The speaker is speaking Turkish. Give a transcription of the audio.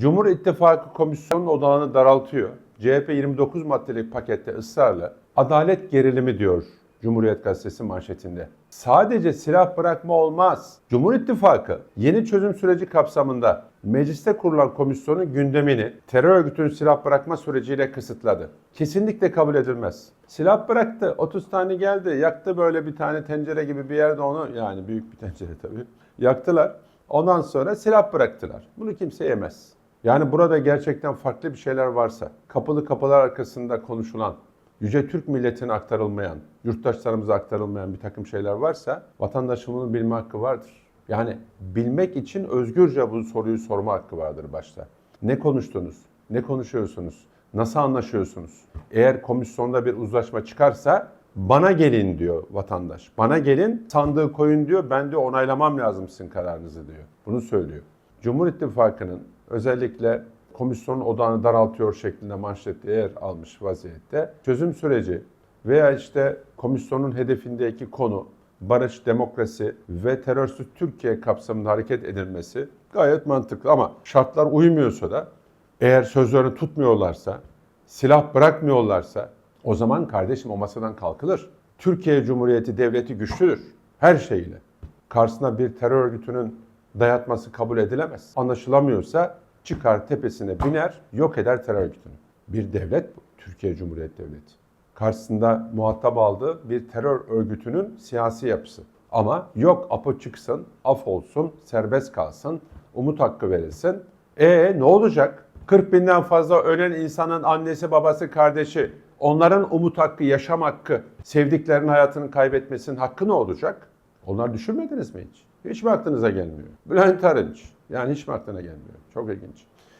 Cumhur İttifakı komisyonun odağını daraltıyor. CHP 29 maddelik pakette ısrarla adalet gerilimi diyor Cumhuriyet Gazetesi manşetinde. Sadece silah bırakma olmaz. Cumhur İttifakı yeni çözüm süreci kapsamında mecliste kurulan komisyonun gündemini terör örgütünün silah bırakma süreciyle kısıtladı. Kesinlikle kabul edilmez. Silah bıraktı, 30 tane geldi, yaktı böyle bir tane tencere gibi bir yerde onu yani büyük bir tencere tabii. Yaktılar. Ondan sonra silah bıraktılar. Bunu kimse yemez. Yani burada gerçekten farklı bir şeyler varsa, kapılı kapılar arkasında konuşulan, Yüce Türk milletine aktarılmayan, yurttaşlarımıza aktarılmayan bir takım şeyler varsa vatandaşın bunu bilme hakkı vardır. Yani bilmek için özgürce bu soruyu sorma hakkı vardır başta. Ne konuştunuz? Ne konuşuyorsunuz? Nasıl anlaşıyorsunuz? Eğer komisyonda bir uzlaşma çıkarsa bana gelin diyor vatandaş. Bana gelin sandığı koyun diyor. Ben de onaylamam lazım sizin kararınızı diyor. Bunu söylüyor. Cumhur İttifakı'nın özellikle komisyonun odağını daraltıyor şeklinde manşette yer almış vaziyette. Çözüm süreci veya işte komisyonun hedefindeki konu barış, demokrasi ve terörsüz Türkiye kapsamında hareket edilmesi gayet mantıklı ama şartlar uymuyorsa da eğer sözlerini tutmuyorlarsa, silah bırakmıyorlarsa o zaman kardeşim o masadan kalkılır. Türkiye Cumhuriyeti Devleti güçlüdür her şeyle. Karşısına bir terör örgütünün dayatması kabul edilemez. Anlaşılamıyorsa çıkar tepesine biner, yok eder terör örgütünü. Bir devlet bu, Türkiye Cumhuriyeti Devleti. Karşısında muhatap aldığı bir terör örgütünün siyasi yapısı. Ama yok apı çıksın, af olsun, serbest kalsın, umut hakkı verilsin. E ne olacak? 40 binden fazla ölen insanın annesi, babası, kardeşi, onların umut hakkı, yaşam hakkı, sevdiklerinin hayatını kaybetmesinin hakkı ne olacak? Onlar düşünmediniz mi hiç? Hiç mi aklınıza gelmiyor? Bülent Arınç. Yani hiç mi gelmiyor? Çok ilginç.